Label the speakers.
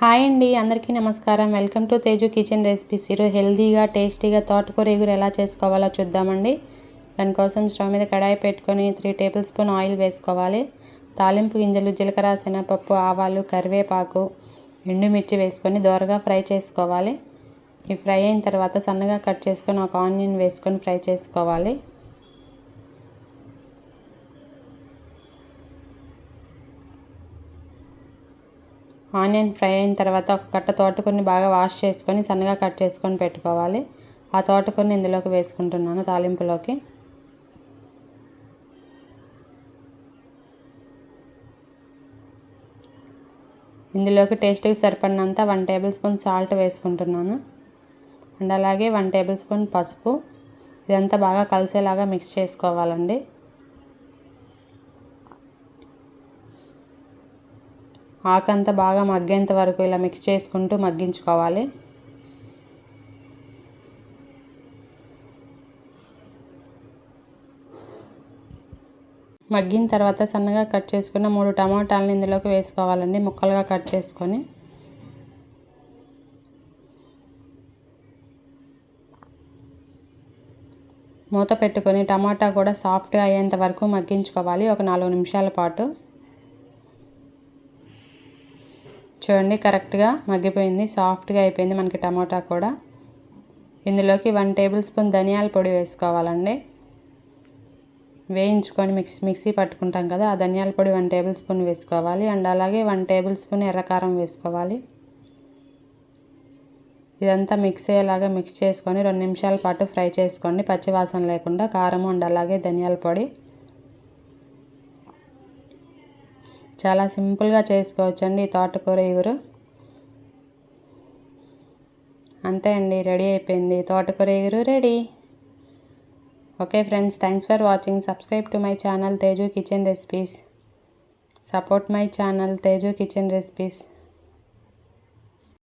Speaker 1: Hi అండి అందరికీ నమస్కారం. Welcome to Teju kitchen recipes. ఈరోజు హెల్తీగా టేస్టీగా తోటకూర ఎగురు ఎలా చేసుకోవాలో చూద్దామండి. దానికోసం స్టవ్ మీద కడాయి పెట్టుకొని త్రీ టేబుల్ స్పూన్ ఆయిల్ వేసుకోవాలి. తాలింపు గింజలు జీలకర్ర శనగపప్పు ఆవాలు కరివేపాకు ఎండుమిర్చి వేసుకొని దోరగా ఫ్రై చేసుకోవాలి. ఈ ఫ్రై అయిన తర్వాత సన్నగా కట్ చేసుకొని ఒక ఆనియన్ వేసుకొని ఫ్రై చేసుకోవాలి. ఆనియన్ ఫ్రై అయిన తర్వాత ఒక కట్ట తోటకూరని బాగా వాష్ చేసుకొని సన్నగా కట్ చేసుకొని పెట్టుకోవాలి. ఆ తోటకూరని ఇందులోకి వేసుకుంటున్నాను తాలింపులోకి. ఇందులోకి టేస్ట్కి సరిపడినంత వన్ టేబుల్ స్పూన్ సాల్ట్ వేసుకుంటున్నాను. అండ్ అలాగే వన్ టేబుల్ స్పూన్ పసుపు. ఇదంతా బాగా కలిసేలాగా మిక్స్ చేసుకోవాలండి. ఆకంతా బాగా మగ్గేంత వరకు ఇలా మిక్స్ చేసుకుంటూ మగ్గించుకోవాలి. మగ్గిన తర్వాత సన్నగా కట్ చేసుకున్న మూడు టమాటాలను ఇందులోకి వేసుకోవాలండి. ముక్కలుగా కట్ చేసుకొని. మూత పెట్టుకొని టమాటా కూడా సాఫ్ట్గా అయ్యేంత వరకు మగ్గించుకోవాలి. ఒక నాలుగు నిమిషాల పాటు. చూడండి కరెక్ట్గా మగ్గిపోయింది సాఫ్ట్గా అయిపోయింది మనకి టమాటా కూడా. ఇందులోకి వన్ టేబుల్ స్పూన్ ధనియాల పొడి వేసుకోవాలండి. వేయించుకొని మిక్సీ మిక్సీ పట్టుకుంటాం కదా ఆ ధనియాల పొడి వన్ టేబుల్ స్పూన్ వేసుకోవాలి. అండ్ అలాగే వన్ టేబుల్ స్పూన్ ఎర్రకారం వేసుకోవాలి. ఇదంతా మిక్స్ అయ్యేలాగా మిక్స్ చేసుకొని రెండు నిమిషాల పాటు ఫ్రై చేసుకోండి. పచ్చివాసన లేకుండా కారం అండ్ అలాగే ధనియాల పొడి. చాలా సింపుల్గా చేసుకోవచ్చండి ఈ తోటకూర ఇగురు అంతే అండి రెడీ అయిపోయింది. తోటకూర ఇగురు ready. Okay friends thanks for watching. Subscribe to my channel Teju kitchen recipes. Support my channel Teju kitchen recipes.